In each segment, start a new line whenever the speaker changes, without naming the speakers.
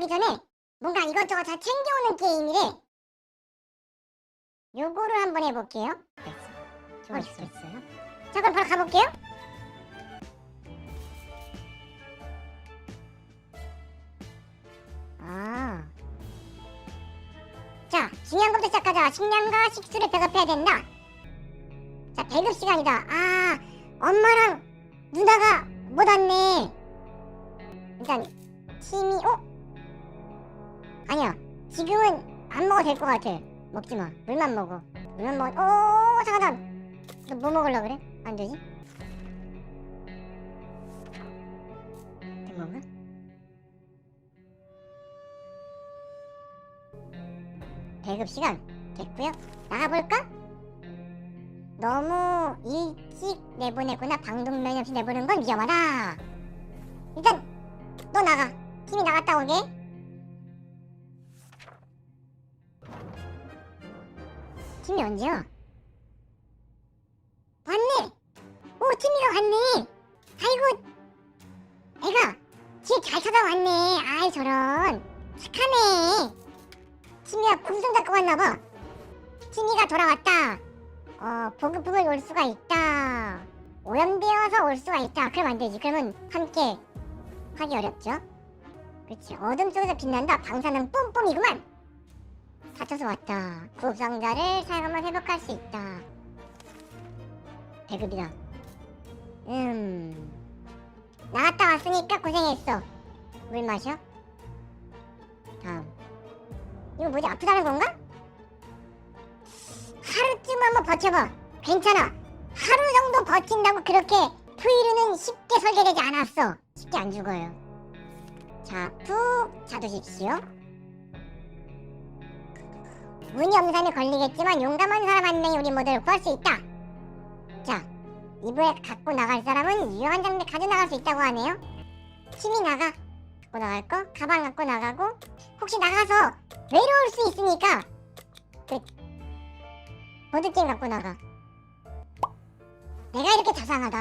가기 전에 뭔가 이것저것 다 챙겨오는 게임이래. 요거를 한번 해볼게요. 됐어. 좋았어. 있어요. 자, 그럼 바로 가볼게요. 아. 자, 중요한 것부터 시작하자. 식량과 식수를 배급해야 된다. 자, 배급 시간이다. 아, 엄마랑 누나가 못 왔네. 일단 팀이 어? 아니야. 지금은 안 먹어도 될 것 같아. 먹지 마. 물만 먹어. 물만 먹어. 오, 잠깐만. 너뭐 먹으려 그래? 안 되지? 된 건가? 배급 시간 됐고요. 나가볼까? 너무 일찍 내보내거나 방독면 이 없이 내보내는 건 위험하다. 일단 너 나가. 팀이 나갔다 오게. 팀이 언제야? 왔네. 오 팀이가 왔네. 아이고 애가 집잘 찾아왔네. 아이 저런 착하네. 팀이가 궁성 잡고 왔나봐. 팀이가 돌아왔다. 어 보급품을 올 수가 있다. 오염되어서 올 수가 있다. 그럼 안 되지. 그러면 함께 하기 어렵죠. 그렇지. 어둠 속에서 빛난다. 방사능 뿜뿜이구만. 다쳐서 왔다. 구급상자를 사용하면 회복할 수 있다. 배급이다. 음. 나갔다 왔으니까 고생했어. 물 마셔. 다음. 이거 뭐지? 아프다는 건가? 하루쯤 한번 버텨봐. 괜찮아. 하루 정도 버틴다고 그렇게 프이르는 쉽게 설계되지 않았어. 쉽게 안 죽어요. 자, 푹 자두십시오. 문이 없는 사람이 걸리겠지만 용감한 사람 한 명이 우리 모두를 구할 수 있다. 자, 이부에 갖고 나갈 사람은 유용한 장비 가져 나갈 수 있다고 하네요. 팀이 나가. 갖고 나갈 거? 가방 갖고 나가고 혹시 나가서 외로울 수 있으니까 그 보드게임 갖고 나가. 내가 이렇게 자상하다.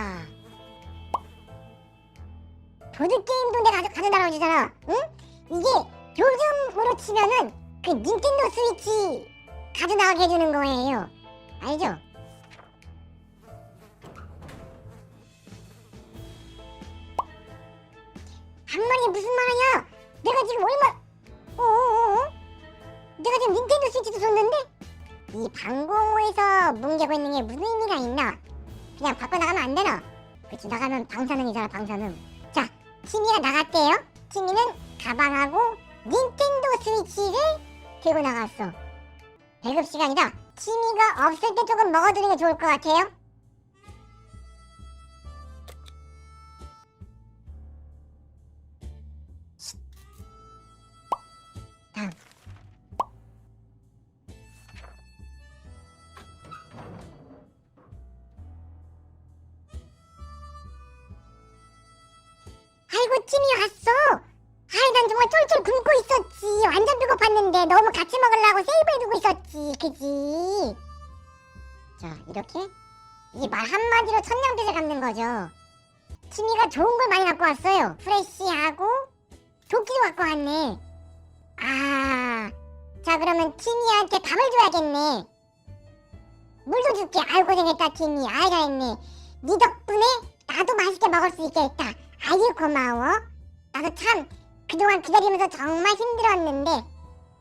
보드게임도 내가 가져, 가져 나가주잖아. 응? 이게 요즘으로 치면은 그 닌텐도 스위치 가져 나가게 해주는 거예요. 알죠? 한 말이 무슨 말이야? 내가 지금 얼마? 어어어? 내가 지금 닌텐도 스위치도 줬는데 이 방공호에서 뭉개고 있는 게 무슨 의미가 있나? 그냥 밖으로 나가면 안 되나? 그치 나가면 방사능이잖아 방사능. 자 티미가 나갔대요. 티미는 가방하고 닌텐도 스위치를 들고 나갔어. 배급 시간이다. 티미가 없을 때 조금 먹어두는 게 좋을 것 같아요. 이렇게 이말 한마디로 천냥빚을 갚는 거죠. 티미가 좋은 걸 많이 갖고 왔어요. 프레쉬하고 도끼도 갖고 왔네. 아, 자 그러면 티미한테 밥을 줘야겠네. 물도 줄게. 아유 고생했다 티미. 아이 잘했네. 네 덕분에 나도 맛있게 먹을 수 있게 했다. 아유 고마워. 나도 참 그동안 기다리면서 정말 힘들었는데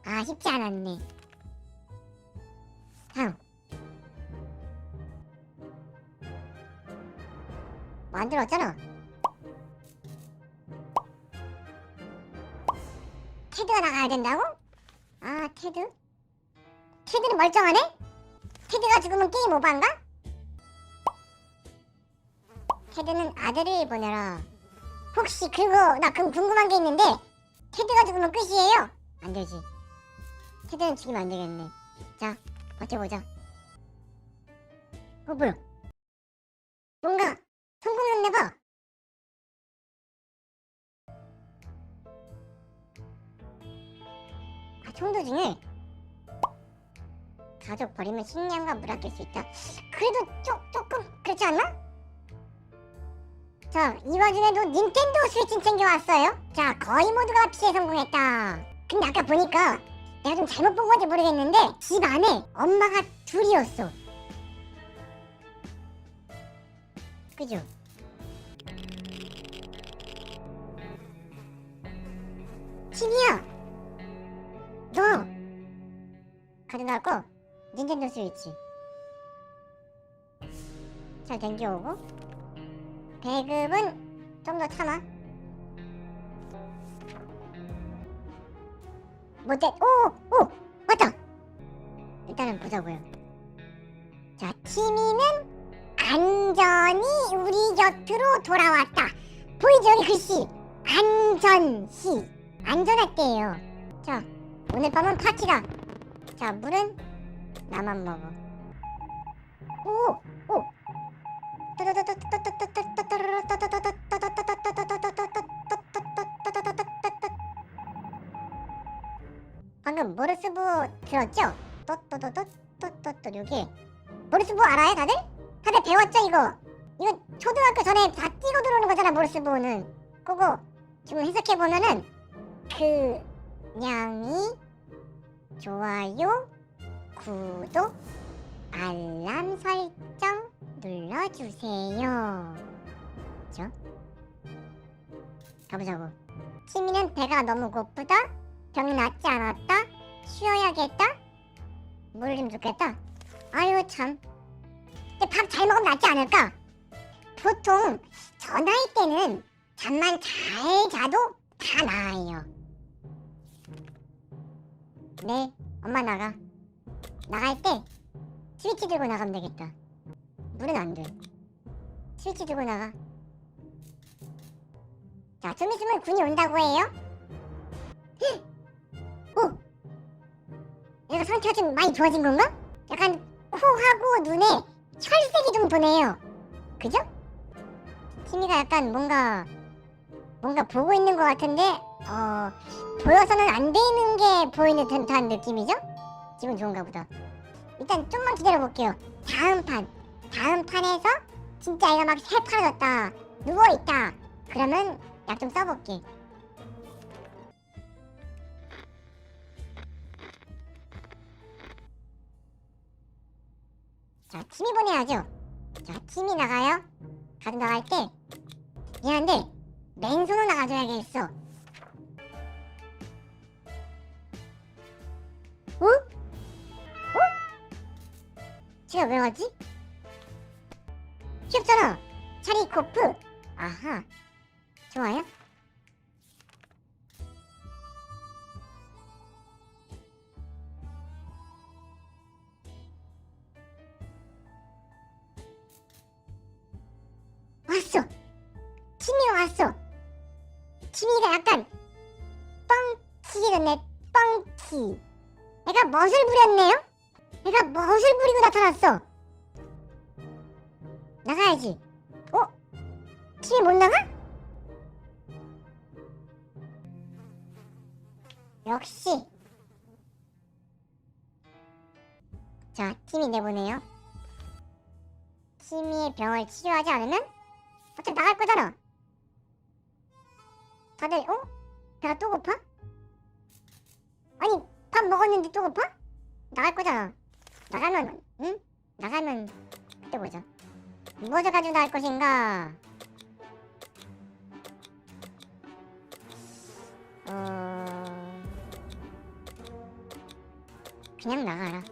아 쉽지 않았네. 다음. 만들었잖아. 테드가 나가야 된다고? 아 테드? 테드는 멀쩡하네? 테드가 죽으면 게임 오반가? 테드는 아들을 보내라 혹시 그거 나 그럼 궁금한 게 있는데 테드가 죽으면 끝이에요? 안 되지 테드는 죽이면 안 되겠네 자 버텨보자 어 뭐야 뭔가 성공했네봐 아, 총도 중에 가족 버리면 식량과 물 아낄 수 있다. 그래도 조, 조금 그렇지 않나? 자, 이 와중에도 닌텐도 스위치 챙겨왔어요. 자, 거의 모두가 피해 성공했다. 근데 아까 보니까 내가 좀 잘못 본 건지 모르겠는데 집 안에 엄마가 둘이었어. 그죠? 티미야, 너 가져나고 닌텐도 스위치 잘 댕겨오고 배급은 좀 더 참아. 못돼. 오, 오, 맞다. 일단은 보자고요. 자, 티미는 안전히 우리 곁으로 돌아왔다. 보이죠 여기 글씨. 안전히 안전했대요. 자, 오늘 밤은 파티다. 자, 물은 나만 먹어. 오, 오. 방금 모르스부 들었죠? 또또또또또또 여기 모르스부 알아요 다들? 다들 배웠죠 이거? 이거 초등학교 전에 다 뛰고 들어오는 거잖아 모르스부는 그거 지금 해석해 보면은 그냥이 좋아요 구독 알람 설정 눌러주세요. 그죠? 가보자고. 티미는 배가 너무 고프다. 병이 낫지 않았다. 쉬어야겠다. 물 좀 좋겠다. 아유 참. 밥 잘 먹으면 낫지 않을까? 보통 저 나이 때는 잠만 잘 자도 다 나아요. 네, 엄마 나가. 나갈 때 스위치 들고 나가면 되겠다. 물은 안 돼. 스위치 들고 나가. 자, 좀 있으면 군이 온다고 해요. 헉! 오! 얘가 상태가 좀 많이 좋아진 건가? 약간 코하고 눈에 혈색이 좀 도네요. 그죠? 티미가 약간 뭔가 뭔가 보고 있는 것 같은데 어 보여서는 안 되는 게 보이는 듯한 느낌이죠? 기분 좋은가 보다. 일단 좀만 기다려 볼게요. 다음 판, 다음 판에서 진짜 얘가 막 새파라졌다, 누워 있다. 그러면 약 좀 써볼게. 팀이 보내야죠. 자, 팀이 나가요. 가져 나갈 때 미안한데 맨손으로 나가줘야겠어. 어? 제가 왜 왔지? 귀엽잖아. 차리 코프. 아하. 좋아요. 왔어. 티미가 약간 뻥튀기 됐네. 뻥튀. 내가 멋을 부렸네요. 내가 멋을 부리고 나타났어. 나가야지. 어? 팀이 못 나가? 역시. 자, 팀이 내보내요. 팀이의 병을 치료하지 않으면 어차피 나갈 거잖아. 다들 어? 배가 또 고파? 아니 밥 먹었는데 또 고파? 나갈 거잖아. 나가면 응? 나가면 그때 보자. 무엇을 가지고 나갈 것인가? 어... 그냥 나가라.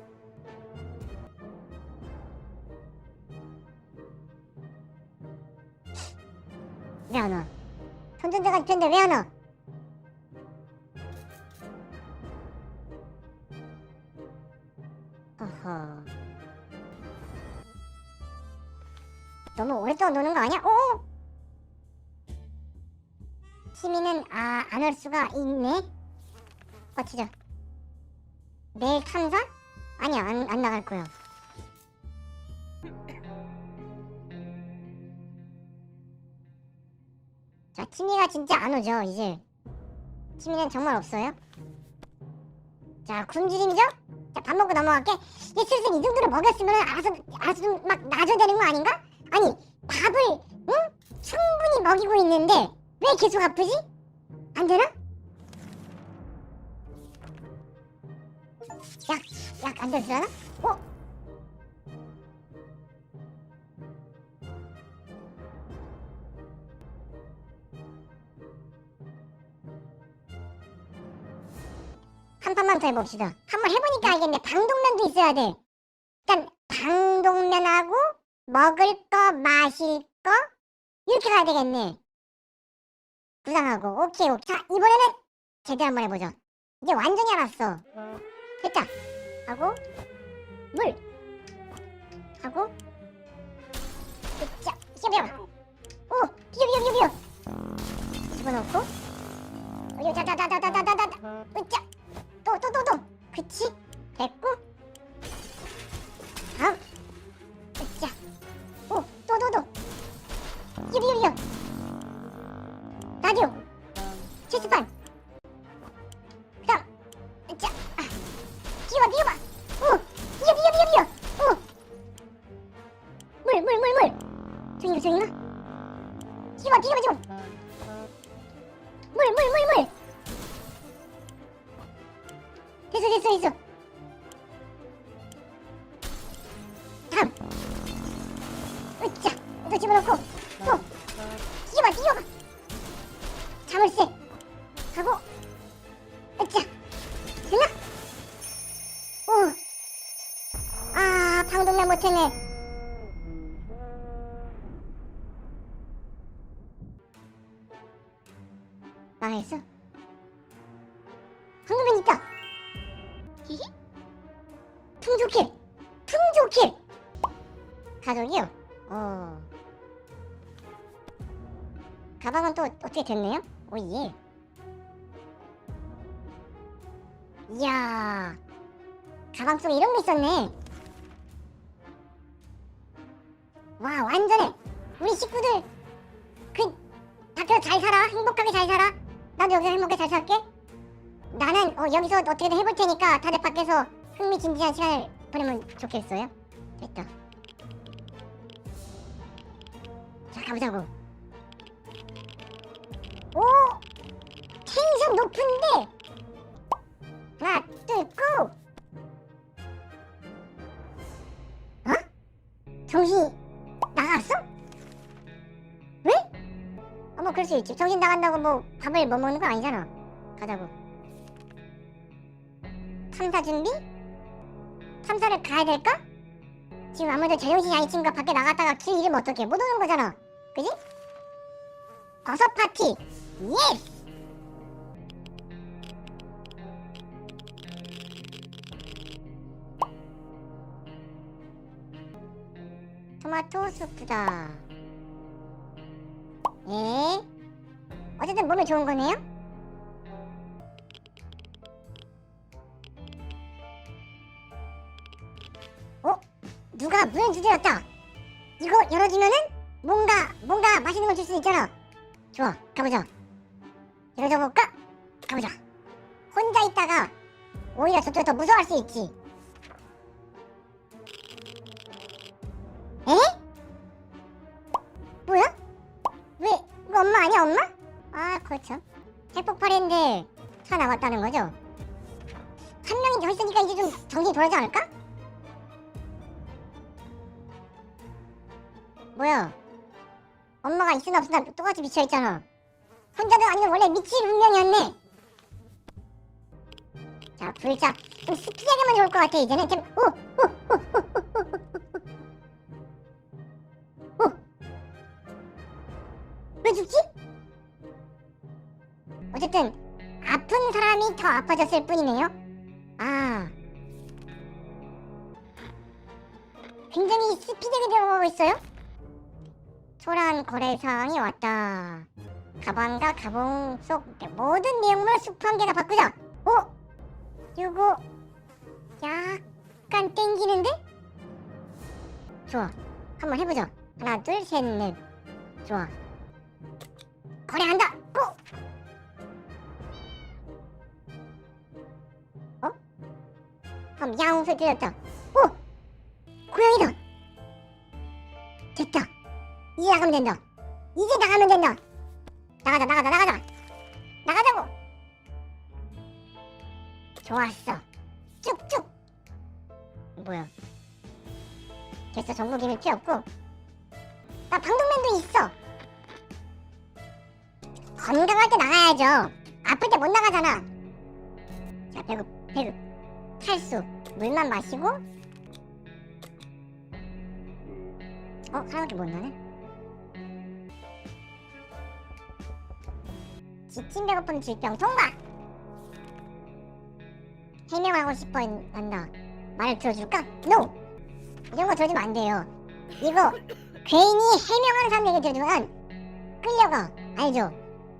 왜 안 와? 선전자가 있는데 왜 안 와? 어허. 너무 오랫동안 노는 거 아니야? 오! 티미는 아, 안 올 수가 있네. 버티자. 내일 탐사? 아니야, 안, 안 나갈 거야. 자, 티미가 진짜 안 오죠, 이제. 티미는 정말 없어요. 자, 굶주림이죠? 자, 밥 먹고 넘어갈게. 얘 슬슬 이 정도로 먹였으면 알아서, 알아서 좀 막 놔줘야 되는 거 아닌가? 아니, 밥을, 응? 충분히 먹이고 있는데 왜 계속 아프지? 안 되나? 약, 약안 들어나? 어? 한 판만 더 해봅시다. 한 번 해보니까 알겠네. 방독면도 있어야 돼. 일단 방독면하고 먹을 거, 마실 거 이렇게 가야 되겠네. 부상하고 오케이 오케이. 자 이번에는 제대로 한번 해보죠. 이제 완전히 알았어. 됐다. 하고 물 하고 자 시험해봐. 오 비벼 비벼 비벼 비벼. 집어넣고 어, 자자자자자자자자 으짜 또 또 또또 그치? 됐고. 다음. 오또 또또 비벼 비벼 비벼 라디오. 체스판 그다음. 자 아, 비워봐 비워봐 망했어. 방독면 있다. 히히? 풍조킬. 풍조킬. 가족이요? 어. 가방은 또 어떻게 됐네요? 오 예. 이야. 가방 속에 이런 게 있었네. 와, 완전해. 우리 식구들 그 밖에서 잘 살아. 행복하게 잘 살아. 나도 여기서 행복하게 잘 살게. 나는 어, 여기서 어떻게든 해볼 테니까 다들 밖에서 흥미진진한 시간을 보내면 좋겠어요. 됐다. 자, 가보자고. 오! 텐션 높은데! 하나, 둘, 고! 어? 정신 나갔어? 왜? 어머 그럴 수 있지 정신 나간다고 뭐 밥을 못 먹는 거 아니잖아 가자고 탐사 준비? 탐사를 가야 될까? 지금 아무래도 제정신이 아닌 친구가 밖에 나갔다가 길 잃으면 어떡해 못 오는 거잖아 그지? 버섯 파티 예스! 토마토 수프다. 예. 어쨌든 몸에 좋은 거네요. 어? 누가 문을 두드렸다. 이거 열어주면은 뭔가 뭔가 맛있는 걸 줄 수 있잖아. 좋아, 가보자. 열어줘 볼까? 가보자. 혼자 있다가 오히려 저쪽이 더 무서워할 수 있지. 그렇죠 핵폭발인데 살아남았다는 거죠? 한 명이 더 있으니까 이제 좀 정신이 돌아지 않을까? 뭐야 엄마가 있으나 없으나 똑같이 미쳐있잖아 혼자도 아니면 원래 미칠 운명이었네 자 불자 좀 스피하게만 좋을 것 같아 이제는 좀! 오! 오! 아파졌을 뿐이네요. 아, 굉장히 스피드하게 되어가고 있어요. 초라한 거래 사항이 왔다. 가방과 가봉 속 모든 내용물 수프 한 개나 바꾸자. 어? 요거 약간 땡기는데? 좋아, 한번 해보자. 하나, 둘, 셋, 넷. 좋아. 거래한다. 야옹 소리 들렸다. 오! 고양이다. 됐다. 이해하면 된다. 이제 나가면 된다. 나가자, 나가자, 나가자. 나가자고. 좋았어. 쭉쭉. 뭐야? 됐어, 전국 이미 필요 없고. 나 방독면도 있어. 건강할 때 나가야죠. 아플 때 못 나가잖아. 자, 배급, 배급. 탈수. 물만 마시고. 어, 하나밖에 못 나네. 지친 배고픈 질병 통과. 해명하고 싶어 한다. 말을 들어줄까? NO. 이런 거 들어주면 안 돼요. 이거 괜히 해명하는 사람에게 들어주면 끌려가. 알죠?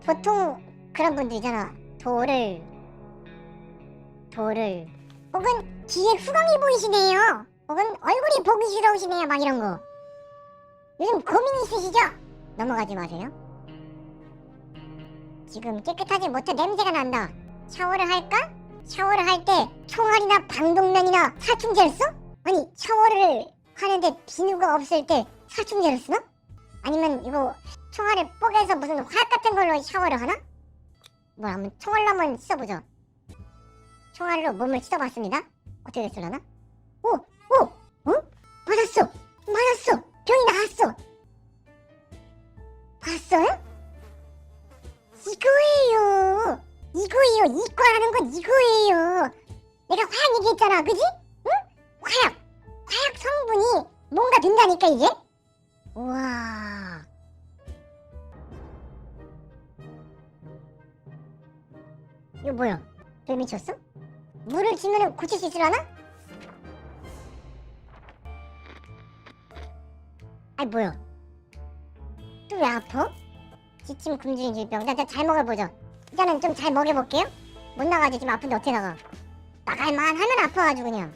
보통 그런 분들 있잖아. 돌을 돌을 혹은 뒤에 후광이 보이시네요. 혹은 얼굴이 보기 싫어오시네요. 막 이런 거. 요즘 고민 있으시죠? 넘어가지 마세요. 지금 깨끗하지 못해 냄새가 난다. 샤워를 할까? 샤워를 할 때 총알이나 방독면이나 살충제를 써? 아니 샤워를 하는데 비누가 없을 때 살충제를 쓰나? 아니면 이거 총알을 뽀개서 무슨 화약 같은 걸로 샤워를 하나? 뭐 한번 총알로 한번 씻어보죠. 총알로 몸을 씻어봤습니다. 어떻게 됐을려나? 오! 오! 어? 맞았어! 맞았어! 병이 나았어! 봤어요? 이거예요! 이거예요! 이과라는 건 이거예요! 내가 화약 얘기했잖아, 그지? 응? 화약! 화약 성분이 뭔가 된다니까, 이게? 우와. 이거 뭐야? 왜 미쳤어? 물을 주면 고칠 수 있으려나? 아이 뭐야? 또 왜 아파? 지침 굶주린 질병. 나잘 먹어보죠. 일단은 좀 잘 먹여볼게요. 못 나가지 지금 아픈데 어떻게 나가? 나갈만 하면 아파가지고 그냥.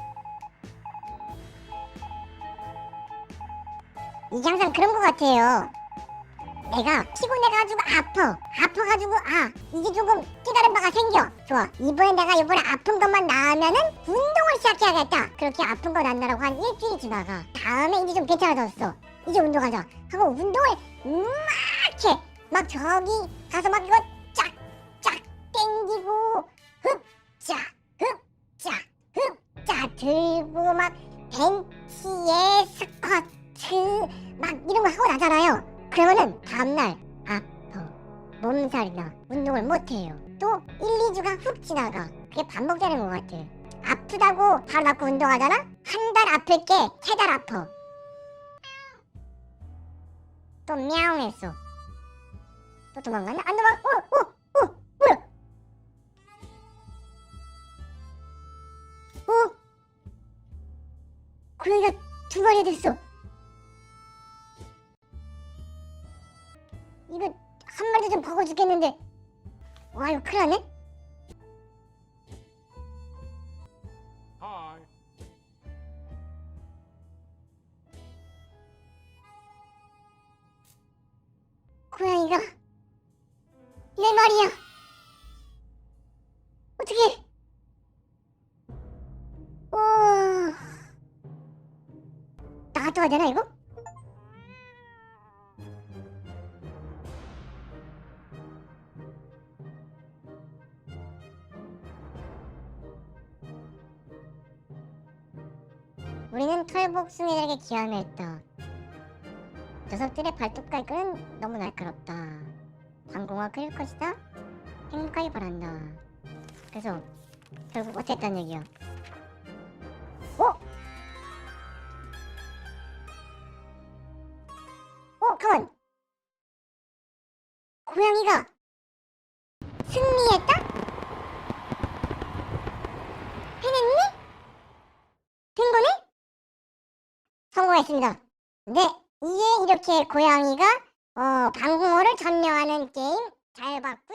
이게 항상 그런 것 같아요. 내가 피곤해가지고 아파. 아파가지고 아 이제 조금 깨달은 바가 생겨. 좋아. 이번에 내가 이번에 아픈 것만 나으면은 운동을 시작해야겠다. 그렇게 아픈 거 난다라고 한 일주일 지나가. 다음에 이제 좀 괜찮아졌어. 이제 운동하자. 하고 운동을 막 해. 막 저기 가서 막 이거 쫙쫙 땡기고 흡자 흡자 흡자 들고 막 벤치에 스쿼트 막 이런 거 하고 나잖아요. 그러면은 다음날 아파 몸살이 나 운동을 못해요. 또 1, 2주가 훅 지나가. 그게 반복되는 것 같아. 아프다고 바로 맞고 운동하잖아? 한 달 아플 게 세 달 아파. 또 мя옹했어. 또 도망갔나? 안 도망. 어, 어, 어, 뭐야? 어? 고양이가 두 마리 됐어. 이거 한 마리도 좀 버거 죽겠는데. 와 이거 큰일 났네. 고양이가 내 말이야. 어떻게? 오, 나가도 되나 이거? 우리는 털복숭이들에게 기함을 했다. 녀석들의 발톱갈근은 너무 날카롭다. 광공화 클 것이다. 행복하게 바란다. 그래서 결국 어땠단 얘기야? 어? 어, 가만. 고양이가 승리했다? 해냈니? 된 거네? 성공했습니다. 네, 이제 이렇게 고양이가 어, 방공호를 점령하는 게임 잘 봤고